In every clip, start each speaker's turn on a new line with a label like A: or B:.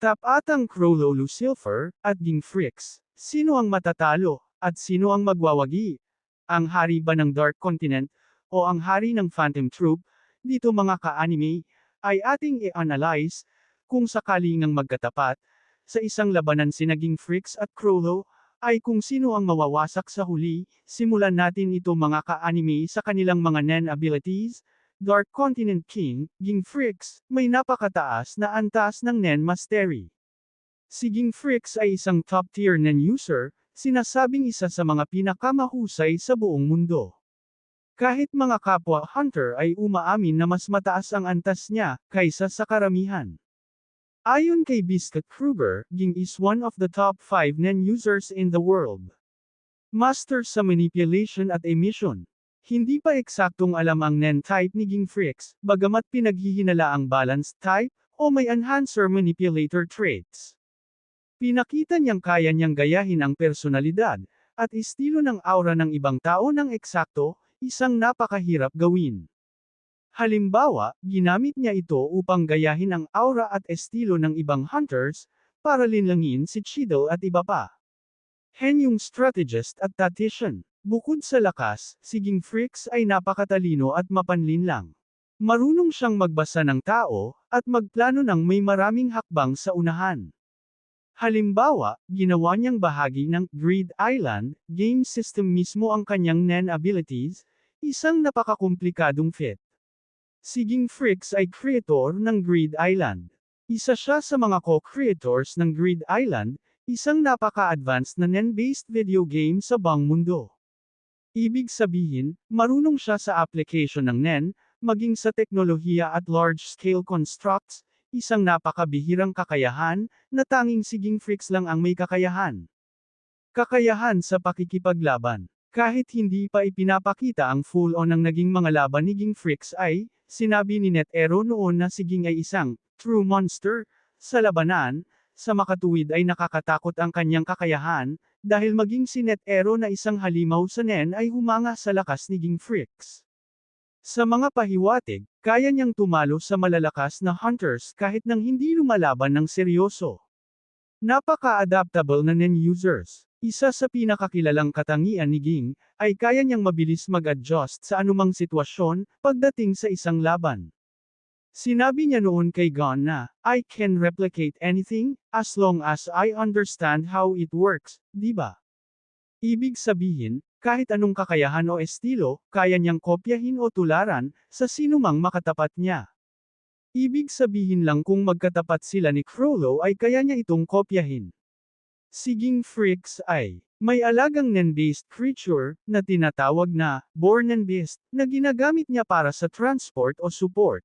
A: Tapatang Crollo Lucifer, at Ging Fricks. Sino ang matatalo, at sino ang magwawagi? Ang hari ba ng Dark Continent, o ang hari ng Phantom Troop? Dito mga ka-anime, ay ating i-analyze, kung sakaling ang magkatapat, sa isang labanan sinaging Fricks at Crollo, ay kung sino ang mawawasak sa huli, simulan natin ito mga ka-anime sa kanilang mga Nen abilities, Dark Continent King, Ging Fricks, may napakataas na antas ng Nen Mastery. Si Ging Fricks ay isang top-tier Nen user, sinasabing isa sa mga pinakamahusay sa buong mundo. Kahit mga kapwa hunter ay umaamin na mas mataas ang antas niya, kaysa sa karamihan. Ayon kay Biscuit Kruger, Ging is one of the top 5 Nen users in the world. Master sa manipulation at emission. Hindi pa eksaktong alam ang NEN type ni Ging Fricks, bagamat pinaghihinala ang balanced type, o may enhancer manipulator traits. Pinakita niyang kaya niyang gayahin ang personalidad, at estilo ng aura ng ibang tao ng eksakto, isang napakahirap gawin. Halimbawa, ginamit niya ito upang gayahin ang aura at estilo ng ibang hunters, para linlangin si Cheadle at iba pa. Hen yung strategist at tactician. Bukod sa lakas, si Ging Fricks ay napakatalino at mapanlinlang. Marunong siyang magbasa ng tao, at magplano ng may maraming hakbang sa unahan. Halimbawa, ginawa niyang bahagi ng Greed Island game system mismo ang kanyang NEN abilities, isang napakakomplikadong fit. Si Ging Fricks ay creator ng Greed Island. Isa siya sa mga co-creators ng Greed Island, isang napaka-advanced na NEN-based video game sa buong mundo. Ibig sabihin, marunong siya sa application ng NEN, maging sa teknolohiya at large-scale constructs, isang napakabihirang kakayahan, na tanging siging freaks lang ang may kakayahan. Kakayahan sa pakikipaglaban. Kahit hindi pa ipinapakita ang full-on ng naging mga laban ni Ging Fricks ay, sinabi ni Netero noon na si Ging ay isang, true monster, sa labanan, sa makatuwid ay nakakatakot ang kanyang kakayahan, dahil maging si Netero na isang halimaw sa Nen ay humanga sa lakas ni Ging Fricks. Sa mga pahiwatig, kaya niyang tumalo sa malalakas na hunters kahit nang hindi lumalaban ng seryoso. Napaka-adaptable na Nen users. Isa sa pinakakilalang katangian ni Ging, ay kaya niyang mabilis mag-adjust sa anumang sitwasyon, pagdating sa isang laban. Sinabi niya noon kay Gon na, I can replicate anything, as long as I understand how it works, di ba? Ibig sabihin, kahit anong kakayahan o estilo, kaya niyang kopyahin o tularan, sa sinumang makatapat niya. Ibig sabihin lang kung magkatapat sila ni Crollo ay kaya niya itong kopyahin. Siging Fricks ay, may alagang Nen-based creature, na tinatawag na, Born Nen-based, na ginagamit niya para sa transport o support.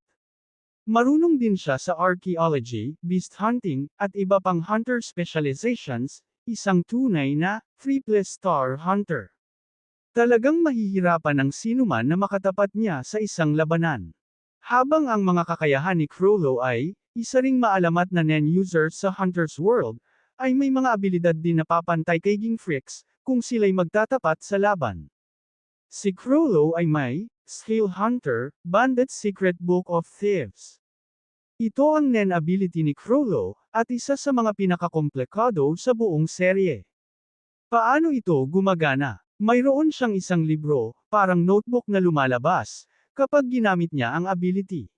A: Marunong din siya sa archaeology, beast hunting, at iba pang hunter specializations, isang tunay na, triple star hunter. Talagang mahihirapan ang sinuman na makatapat niya sa isang labanan. Habang ang mga kakayahan ni Crollo ay, isa ring maalamat na Nen user sa Hunter's World, ay may mga abilidad din na papantay kay Ging Fricks, kung sila'y magtatapat sa laban. Si Crollo ay may, Scale Hunter, Bandit Secret Book of Thieves. Ito ang Nen ability ni Crollo, at isa sa mga pinakakomplikado sa buong serye. Paano ito gumagana? Mayroon siyang isang libro, parang notebook na lumalabas, kapag ginamit niya ang ability.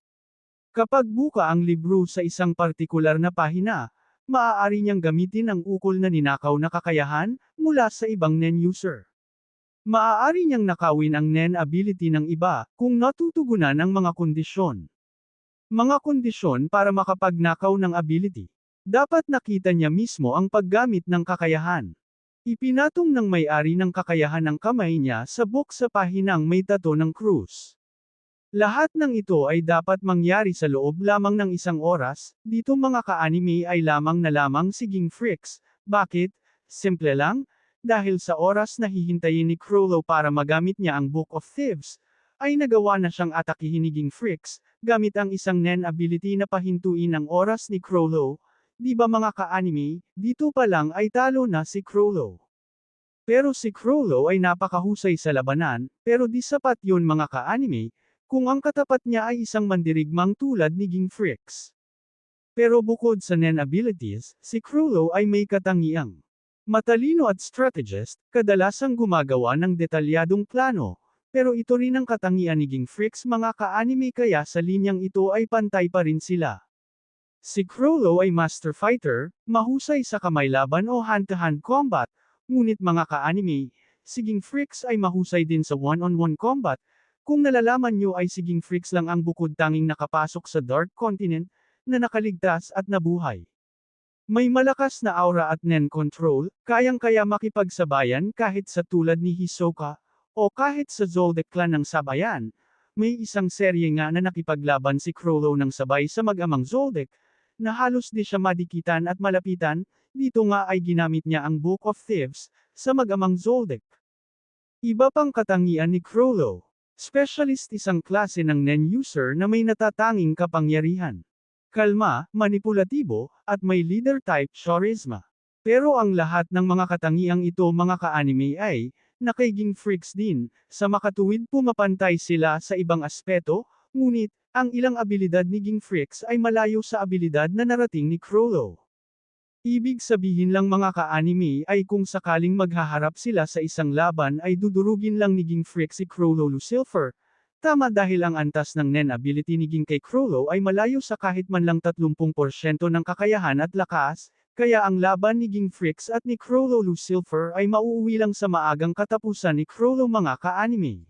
A: Kapag buka ang libro sa isang partikular na pahina, maaari niyang gamitin ang ukol na ninakaw na kakayahan, mula sa ibang NEN user. Maaari niyang nakawin ang NEN ability ng iba, kung natutugunan ang mga kondisyon. Mga kondisyon para makapagnakaw ng ability. Dapat nakita niya mismo ang paggamit ng kakayahan. Ipinatong ng may-ari ng kakayahan ng kamay niya sa book sa pahinang may tato ng krus. Lahat ng ito ay dapat mangyari sa loob lamang ng isang oras, dito mga ka-anime ay lamang na lamang siging freaks. Bakit? Simple lang, dahil sa oras na hihintayin ni Crollo para magamit niya ang Book of Thieves, ay nagawa na siyang atakihin ni Ging Fricks, gamit ang isang Nen ability na pahintuin ang oras ni Crollo. Di ba mga ka-anime, dito pa lang ay talo na si Crollo. Pero si Crollo ay napakahusay sa labanan, pero di sapat yun mga ka-anime, kung ang katapat niya ay isang mandirigmang tulad ni Ging Fricks. Pero bukod sa Nen abilities, si Crulo ay may katangiang matalino at strategist, kadalasang gumagawa ng detalyadong plano, pero ito rin ang katangian ni Ging Freaks mga ka-anime kaya sa linyang ito ay pantay pa rin sila. Si Crollo ay master fighter, mahusay sa kamay laban o hand-to-hand combat, ngunit mga ka-anime, si Ging Freaks ay mahusay din sa one-on-one combat, kung nalalaman nyo ay si Ging Freaks lang ang bukod tanging nakapasok sa Dark Continent, na nakaligtas at nabuhay. May malakas na aura at nen control, kayang-kaya makipagsabayan kahit sa tulad ni Hisoka, o kahit sa Zoldyck clan ng sabayan. May isang serye nga na nakipaglaban si Crollo ng sabay sa mag-amang Zoldyck, na halos di siya madikitan at malapitan, dito nga ay ginamit niya ang Book of Thieves, sa mag-amang Zoldyck. Iba pang katangian ni Crollo. Specialist isang klase ng Nen user na may natatanging kapangyarihan kalma, manipulatibo, at may leader type charisma. Pero ang lahat ng mga katangiang ito mga ka-anime ay, nakaiging freaks din, sa makatuwid pumapantay sila sa ibang aspeto, ngunit, ang ilang abilidad ni Ging Freaks ay malayo sa abilidad na narating ni Crollo. Ibig sabihin lang mga ka-anime ay kung sakaling maghaharap sila sa isang laban ay dudurugin lang ni Ging Freaks si Crollo Lucifer, Tama dahil ang antas ng Nen ability ni Ging kay Crollo ay malayo sa kahit man lang 30% ng kakayahan at lakas, kaya ang laban ni Ging Fricks at ni Crollo Lucifer ay mauuwi lang sa maagang katapusan ni Crollo mga ka-anime.